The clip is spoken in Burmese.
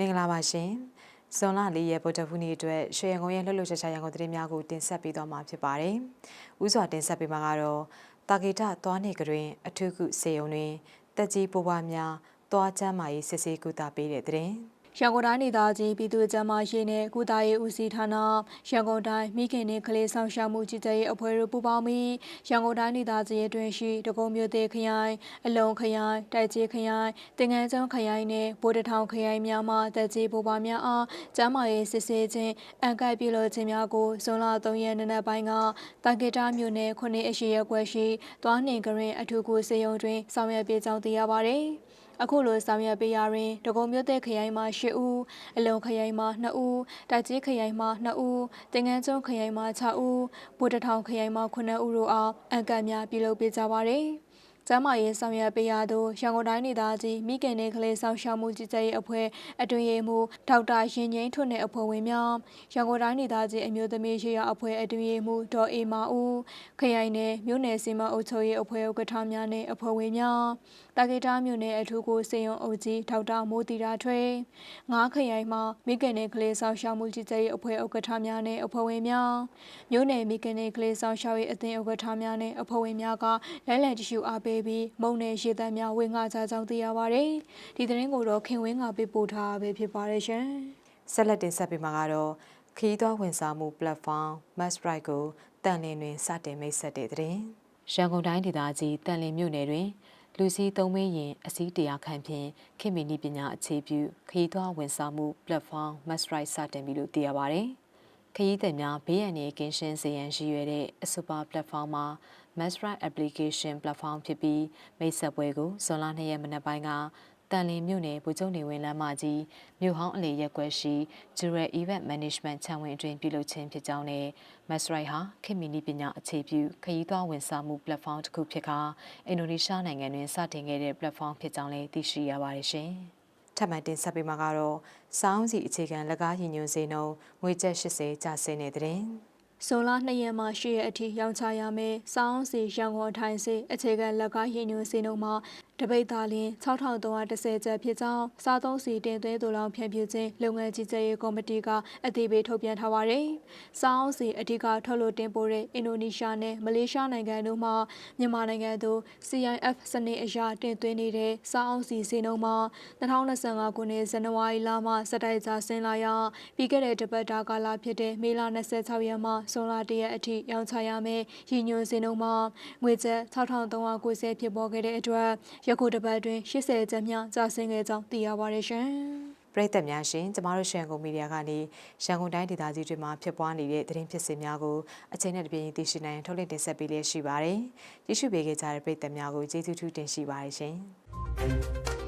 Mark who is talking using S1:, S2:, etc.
S1: မင်္ဂလာပါရှင်။ဇွန်လ၄ရက်ဗုဒ္ဓဖူးနေ့အတွက်ရွှေရန်ကုန်ရဲ့လှုပ်လှုပ်ရှားရှားရန်ကုန်သတင်းများကိုတင်ဆက်ပေးသွားမှာဖြစ်ပါတယ်။ဥစွာတင်ဆက်ပေးမှာကတော့တာဂီတသွားနေကြတွင် အထူးကုစေယုံတွင်တက်ကြီးပိုးပွားများသွားချမ်းမာရေးစစ်ဆေးကုသပေးတဲ့တဲ့
S2: ရန်ကုန်တိုင်းဒေသကြီးပြည်သူ့ကျန်းမာရေးနဲ့ကုသရေးဦးစီးဌာနရန်ကုန်တိုင်းမိခင်နဲ့ကလေးဆောင်ရှားမှုကြီးကြပ်ရေးအဖွဲ့တို့ပူးပေါင်းပြီးရန်ကုန်တိုင်းဒေသကြီးအတွင်းရှိတကုံမြို့သေးခရိုင်အလုံခရိုင်တိုက်ကြီးခရိုင်တင်ငန်းကျွန်းခရိုင်နဲ့ဗိုလ်တထောင်ခရိုင်များမှတက်ကြီးပူပါများအားကျန်းမာရေးစစ်ဆေးခြင်းအန်ကပ်ပြုလုပ်ခြင်းများကိုဇွန်လ3ရက်နေ့နက်ပိုင်းကတာဂီတာမြို့နယ်ခုနှစ်အရှိရက်ကွက်ရှိသွားနှင်ကရင်အထူးကိုစေယုံတွင်ဆောင်ရွက်ပေးကြောင်းသိရပါသည်။ အခုလိုဆောင်ရွက်ပေးရတွင်ဒဂုံမြို့သက်ခရိုင်မှ၈ဦးအလုံခရိုင်မှ2ဦးတိုက်ကြီးခရိုင်မှ2ဦးတင်ငန်းကျွန်းခရိုင်မှ6ဦးဗိုလ်တထောင်ခရိုင်မှ9ဦးတို့အားအံကတ်များပြုလုပ်ပေးကြပါသည် ကျမ်းမာရေးဆောင်ရွက်ပေးရသောရန်ကုန်တိုင်းဒေသကြီးမိခင်နဲ့ကလေးဆောင်ရှောက်မှုကြီးကြပ်ရေးအဖွဲ့အတွင်ရေးမှူးဒေါက်တာရင်ငိမ့်ထွန်းနဲ့အဖွဲ့ဝင်များရန်ကုန်တိုင်းဒေသကြီးအမျိုးသမီးရေးရာအဖွဲ့အတွင်ရေးမှူးဒေါ်အေမာဦးခရိုင်နယ်မြို့နယ်စီမံအုပ်ချုပ်ရေးအဖွဲ့ဥက္ကဋ္ဌများနဲ့အဖွဲ့ဝင်များတာဂီတာမြို့နယ်အထူးကိုစေယုံအုပ်ကြီးဒေါက်တာမိုးတီတာထွေငါးခရိုင်မှမိခင်နဲ့ကလေးဆောင်ရှောက်မှုကြီးကြပ်ရေးအဖွဲ့ဥက္ကဋ္ဌများနဲ့အဖွဲ့ဝင်များမြို့နယ်မိခင်နဲ့ကလေးဆောင်ရှောက်ရေးအသင်းဥက္ကဋ္ဌများနဲ့အဖွဲ့ဝင်များကလဲလှယ်တ िश ူအားပေးပြီးမုံနယ်ရေတမ်းများဝင်ငါကြကြောင်းသိရပါတယ်ဒီသတင်းကိုတော့ခင်ဝင်းကပေးပို့ထားပဲဖြစ်ပါတယ်ရှင်
S1: ဆက်လက်တင်ဆက်ပေးမှာကတော့ခီးသွွားဝန်ဆောင်မှု platform Masbright ကိုတန်လင်းတွင်စတင်မိတ်ဆက်တဲ့တဲ့ရန်ကုန်တိုင်းဒေသကြီးတန်လင်းမြို့နယ်တွင်လူစီသုံးမင်းရင်အစည်းတရားခန့်ဖြင့်ခင်မီနီပညာအခြေပြုခရီးသွားဝန်ဆောင်မှု platform Masbright စတင်ပြီလို့သိရပါဗျ။ခရီးသည်များဘေးအန္တရာယ်ကင်းရှင်းစေရန်ရည်ရွယ်တဲ့အဆိုပါ platform မှာ Masbright application platform ဖြစ်ပြီးမိတ်ဆက်ပွဲကိုဇွန်လ2ရက်မနက်ပိုင်းကတန်လင်းမြို့နယ်ဗိုလ်ချုပ်နေဝင်းလမ်းမကြီးမြို့ဟောင်းအလေရက်ကွက်ရှိ Jewel Event Management ခြံဝင်အတွင်းပြုလုပ်ခြင်းဖြစ်ကြောင်းနဲ့ Masrai ဟာခင်မီနီပညာအခြေပြုခရီးသွားဝန်ဆောင်မှု platform တစ်ခုဖြစ်ကအင်ဒိုနီးရှားနိုင်ငံတွင်စတင်ခဲ့တဲ့ platform ဖြစ်ကြောင်းလည်းသိရှိရပါတယ်ရှင်။ထပ်မံတင်ဆက်ပေးမှာကတော့စောင်းစီအခြေခံလက်ကားရည်ညွှန်းစေနှုန်းငွေကျပ်80ကျဆင်းနေတဲ့တဲ့
S2: ဆိုလာ2ရက်မှ10ရက်အထိရောင်းချရမယ်။စောင်းစီရန်ကုန်ထိုင်စီအခြေခံလက်ကားရည်ညွှန်းစီနှုန်းမှာတပိတ်သားလင်း6310ကျပ်ဖြစ်ကြောင်းစားသုံးစီတင်သွင်းသူလောင်ဖြန့်ဖြူးခြင်းလုပ်ငန်းကြီးကြပ်ရေးကော်မတီကအသိပေးထုတ်ပြန်ထားပါတယ်။စောင်းစီအဓိကထုတ်လုပ်တင်ပို့တဲ့အင်ဒိုနီးရှားနဲ့မလေးရှားနိုင်ငံတို့မှမြန်မာနိုင်ငံသို့ CIF စနစ်အရတင်သွင်းနေတဲ့စောင်းစီစီနှုန်းမှာ2025ခုနှစ်ဇန်နဝါရီလမှစက်တိုက်ကြဆင်းလာရပြီးခဲ့တဲ့တပတ်တာကာလဖြစ်တဲ့မေလ26ရက်မှဇွန်လ1ရက်အထိရောင်းချရမယ်ရည်ညွှန်းစီနှုန်းမှာငွေကျပ်6390ဖြစ်ပေါ်ခဲ့တဲ့အတွက်ယခုတစ်ပတ်အတွင်း80ကျပ်မြကျဆင်းခဲ့ကြောင်းသိရပါတယ်ရှင်။
S1: ပရိသတ်များရှင်ကျမတို့ရှန်ကုန်မီဒီယာကနေရန်ကုန်တိုင်းဒေသကြီးတွေမှာဖြစ်ပွားနေတဲ့သတင်းဖြစ်စဉ်များကိုအချိန်နဲ့တပြေးညီသိရှိနိုင်ထုတ်လွှင့်တင်ဆက်ပေးလျက်ရှိပါတယ်။ကြည့်ရှုပေးကြတဲ့ပရိသတ်များကိုကျေးဇူးထူးတင်ရှိပါတယ်ရှင်။